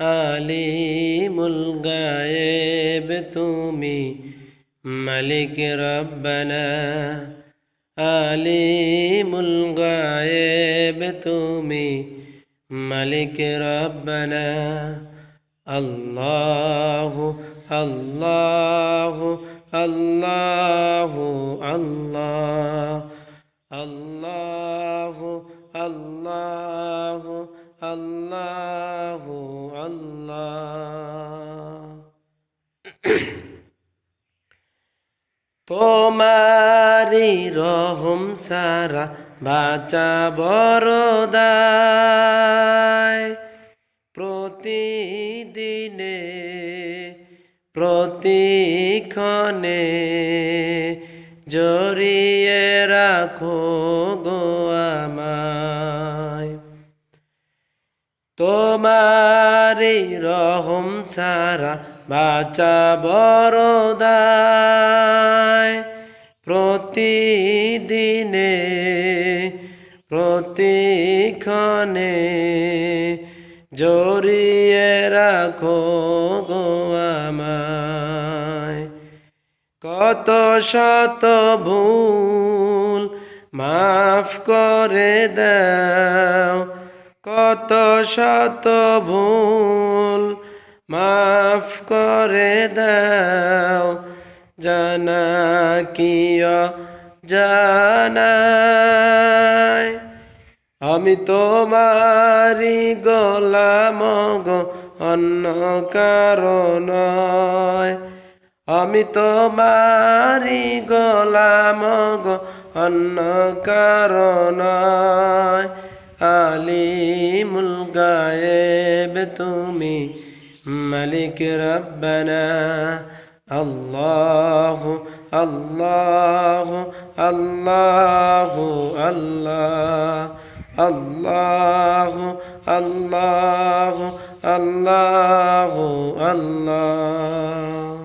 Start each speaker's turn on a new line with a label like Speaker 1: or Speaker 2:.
Speaker 1: আলিমুল গায়েব তুমি মালিক রব্বানা আলিমুল গায়েব তুমি মালিক রব্বানা আল্লাহ আল্লাহ আল্লাহ আল্লাহ আল্লাহ আল্লাহ আল্লাহ তোমারি রহম সারা বাচা বরদায়। প্রতিদিনে প্রতিক্ষণে জড়িয়ে রাখো গো তোমারি রহম সারা বাচা বরদায় প্রতিদিনে, প্রতিক্ষণে জড়িয়ে রাখো গো আমায়। কত শত ভুল মাফ করে দাও কত শত ভুল মাফ করে দাও জানা কিয় আমি তোমারি গোলাম গো, অন্য কারণ আমি তোমারি গোলাম গো, অন্য কারণ আলিমুল গায়েব তুমি মালিক রব্বানা আল্লাহ আল্লাহ আল্লাহ আল্লাহ আল্লাহ আল্লাহ আল্লাহ আল্লাহ